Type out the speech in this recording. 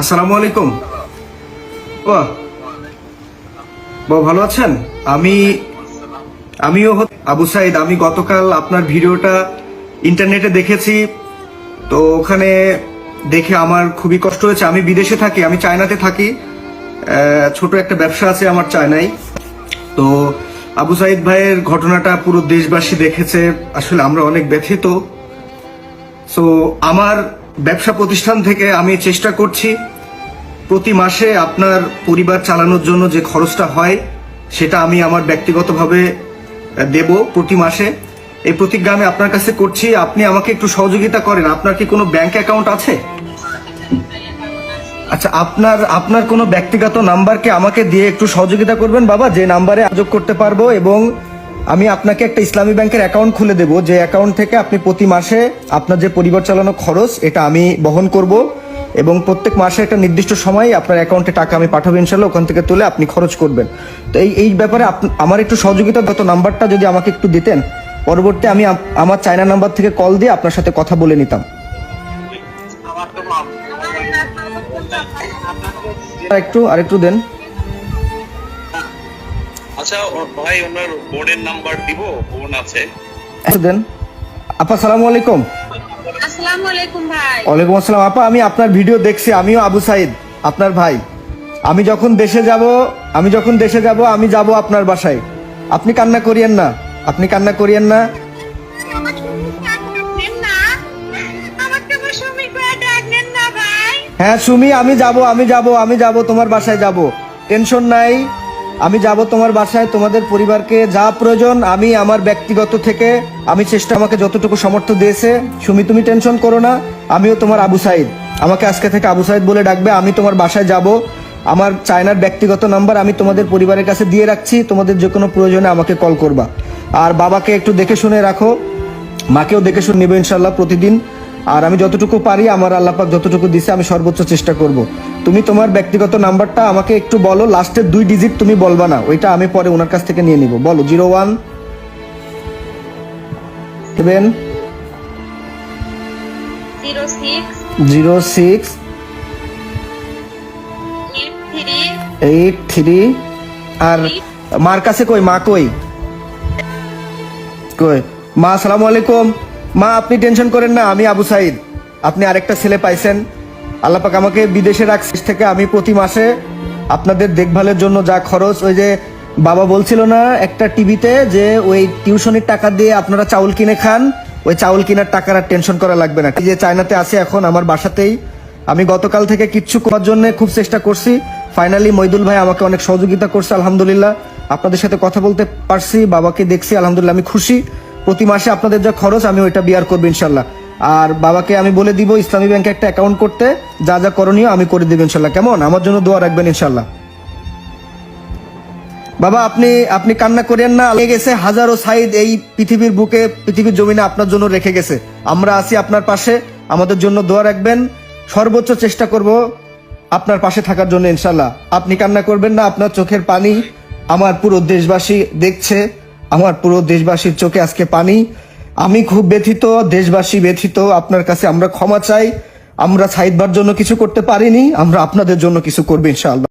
আসসালামু আলাইকুম। বাবা ভালো আছেন? আমি, আমিও আবু সাইদ, আমি গতকাল আপনার ভিডিওটা ইন্টারনেটে দেখেছি। তো ওখানে দেখে আমার খুবই কষ্ট হয়েছে। আমি বিদেশে থাকি, আমি চায়নাতে থাকি। ছোট একটা ব্যবসা আছে আমার চায়নায়। তো আবু সাইদ ভাইয়ের ঘটনাটা পুরো দেশবাসী দেখেছে। আসলে আমরা অনেক ব্যথিত। সো আমার ব্যবসা প্রতিষ্ঠান থেকে আমি চেষ্টা করছি, প্রতি মাসে আপনার পরিবার চালানোর জন্য যে খরচটা হয়, সেটা আমি আমার ব্যক্তিগতভাবে দেব প্রতি মাসে। এই প্রতিজ্ঞা আমি আপনার কাছে করছি, আপনি আমাকে একটু সহযোগিতা করেন। আপনার কি কোনো ব্যাংক অ্যাকাউন্ট আছে? আচ্ছা আপনার আপনার কোনো ব্যক্তিগত নাম্বারকে আমাকে দিয়ে একটু সহযোগিতা করবেন বাবা? যে নাম্বারে যোগ করতে পারব এবং আমি আপনাকে একটা ইসলামী ব্যাংকের অ্যাকাউন্ট খুলে দেবো। যে অ্যাকাউন্ট থেকে আপনি প্রতি মাসে আপনার যে পরিবার চালানো খরচ এটা আমি বহন করব এবং প্রত্যেক মাসে একটা নির্দিষ্ট সময় আপনার অ্যাকাউন্টে টাকা আমি পাঠাবো ইনশাল্লাহ ওখান থেকে তুলে আপনি খরচ করবেন। তো এই এই ব্যাপারে আমার একটু সহযোগিতা গত নাম্বারটা যদি আমাকে একটু দিতেন পরবর্তী আমি আমার চায়না নাম্বার থেকে কল দিয়ে আপনার সাথে কথা বলে নিতাম। আর একটু আর একটু দেন। আচ্ছা ভাই ওনার বোর্ডের নাম্বার দিব বোন আছে। একটু দেন। আপা সালামু আলাইকুম। আসসালামু আলাইকুম ভাই। ওয়ালাইকুম আসসালাম। আপা আমি আপনার ভিডিও দেখছি আমিও আবু সাইদ আপনার ভাই। আমি যখন দেশে যাব আমি যখন দেশে যাব আমি যাব আপনার বাসায়। আপনি কান্না করিয়েন না আপনি কান্না করিয়েন না। হ্যাঁ সুমি আমি যাব আমি যাব আমি যাব তোমার বাসায় যাব। টেনশন নাই। আমি যাব তোমার বাসায়, তোমাদের পরিবারকে যা প্রয়োজন আমি আমার ব্যক্তিগত থেকে, আমি চেষ্টা আমাকে যতটুকু সমর্থ দিয়েছে, সুমি, তুমি টেনশন করো না, আমিও তোমার আবু সাইদ। আমাকে আজকে থেকে আবু সাইদ বলে ডাকবে, আমি তোমার বাসায় যাব। আমার চায়নার ব্যক্তিগত নাম্বার আমি তোমাদের পরিবারের কাছে দিয়ে রাখছি, তোমাদের যে কোনো প্রয়োজনে আমাকে কল করবা। আর বাবাকে একটু দেখে শুনে রাখো, মাকেও দেখে শুনে নেব ইনশাল্লাহ প্রতিদিন। আর আমি যতটুকু পারি আমার আল্লাপাক যতটুকু দিছে আমি সর্বোচ্চ চেষ্টা করব। তুমি তোমার ব্যক্তিগত নাম্বারটা আমাকে একটু বলো লাস্টের দুই ডিজিট তুমি বলবা না ওইটা আমি পরে ওনার কাছ থেকে নিয়ে নিব। বলো zero one seven zero six eight three আর মার কাছে কই? মা কই? কই? মা আসসালামু আলাইকুম। মা, আপনি টেনশন করেন না, আমি আবু সাইদ। আপনি আরেকটা ছেলে পাইছেন। আল্লাপাক আমাকে বিদেশে রাখছে থেকে আমি প্রতি মাসে আপনাদের দেখভালের জন্য যা খরচ, ওই যে বাবা বলছিল না একটা টিভিতে যে ওই টিউশনের টাকা দিয়ে আপনারা চাউল কিনে খান, ওই চাউল কেনার টাকার আর টেনশন করা লাগবে না। যে চায়নাতে আছে এখন, আমার বাসাতেই। আমি গতকাল থেকে কিচ্ছু করার জন্য খুব চেষ্টা করছি। ফাইনালি মইদুল ভাই আমাকে অনেক সহযোগিতা করছে, আলহামদুলিল্লাহ। আপনাদের সাথে কথা বলতে পারছি, বাবাকে দেখছি, আলহামদুলিল্লাহ, আমি খুশি। প্রতি মাসে আপনাদের যা খরচ আমি ওইটা বিয়ার করব ইনশাল্লাহ। আর বাবাকে আমি বলে দিব, ইসলামী ব্যাংকে একটা অ্যাকাউন্ট করতে, যা যা করণীয় আমি করে দেবো ইনশাল্লাহ। কেমন? আমার জন্য দোয়া রাখবেন ইনশাল্লাহ। বাবা, আপনি আপনি কান্না করেন না, লেগে গেছে হাজারো সাইদ এই পৃথিবীর বুকে, পৃথিবীর জমিনে আপনার জন্য রেখে গেছে। আমরা আছি আপনার পাশে, আমাদের জন্য দোয়া রাখবেন। সর্বোচ্চ চেষ্টা করব আপনার পাশে থাকার জন্য ইনশাল্লাহ। আপনি কান্না করবেন না, আপনার চোখের পানি আমার পুরো দেশবাসী দেখছে। আমার পুরো দেশবাসীর চোখে আজকে পানি। আমি খুব ব্যথিত, দেশবাসী ব্যথিত। আপনার কাছে আমরা ক্ষমা চাই। আমরা সাইদবার জন্য কিছু করতে পারিনি। আমরা আপনাদের জন্য কিছু করব ইনশাআল্লাহ।